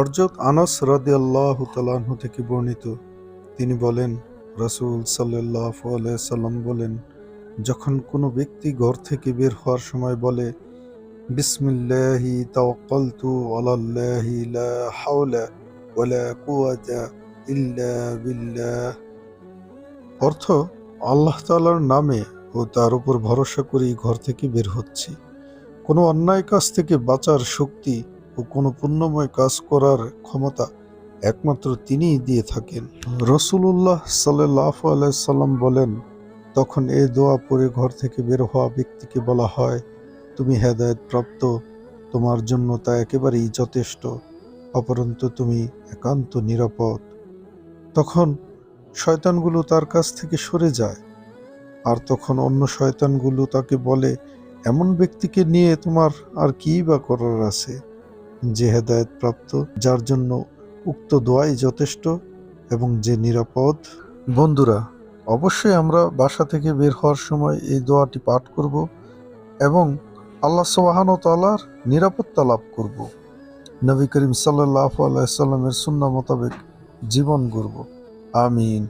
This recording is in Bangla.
হরজত আনাস রাদিয়াল্লাহু তালাহ থেকে বর্ণিত, তিনি বলেন, রাসূল আলাইহি সাল্লাম বলেন, যখন কোনো ব্যক্তি ঘর থেকে বের হওয়ার সময় বলে, বিসমিল্লাহি তাওয়াক্কালতু আলাল্লাহি লা হাওলা ওয়ালা কুওয়াতা ইল্লা বিল্লাহ, অর্থ, আল্লাহ তাআলার নামে ও তার উপর ভরসা করেই ঘর থেকে বের হচ্ছি। কোনো অন্যায় কাজ থেকে বাঁচার শক্তি ও কোনো পুণ্যময় কাজ করার ক্ষমতা একমাত্র তিনিই দিয়ে থাকেন। রসুল্লাহ সাল্লাহ আলাইসাল্লাম বলেন, তখন এ দোয়া পড়ে ঘর থেকে বের হওয়া ব্যক্তিকে বলা হয়, তুমি হেদায়ত প্রাপ্ত তোমার জন্য তা একেবারেই যথেষ্ট, অপরন্তু তুমি একান্ত নিরাপদ। তখন শয়তানগুলো তার কাছ থেকে সরে যায়, আর তখন অন্য শয়তানগুলো তাকে বলে, এমন ব্যক্তিকে নিয়ে তোমার আর কী বা করার আছে? যে হেদায়ত প্রাপ্ত যার জন্য উক্ত দোয়াই যথেষ্ট এবং যে নিরাপদ। বন্ধুরা, অবশ্যই আমরা বাসা থেকে বের হওয়ার সময় এই দোয়াটি পাঠ করব এবং আল্লাহ সোহান তালার নিরাপত্তা লাভ করব। নবী করিম সাল্লাহ আলাইসাল্লামের সুন্না মোতাবেক জীবন গড়ব। আমিন।